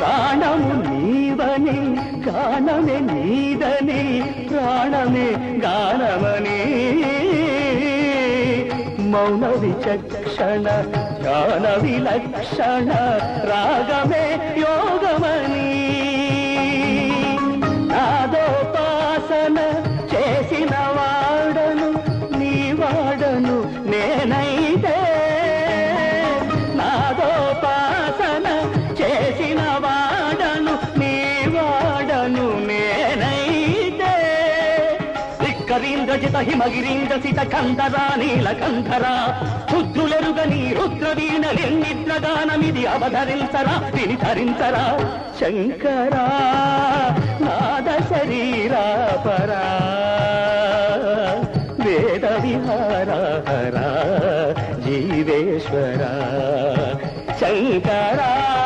ప్రాణము నీవని గానమే నీదని ప్రాణమే గానమని. మౌన విచక్షణ ధ్యాన విలక్షణ రాగమే యోగమని. నాదోపాసన చేసిన వాడను నీ వాడను నేన కరీంద్ర జిత హిమగిరీంద్ర సిత కంధరా నీలకంధరా రుద్రులెరుగని రుద్రవీణలిన్నిద్రగానమిది అవధరించరా విని ధరించరా శంకరా నాద శరీరా పరా. వేద విహారా జీవేశ్వరా. శంకరా.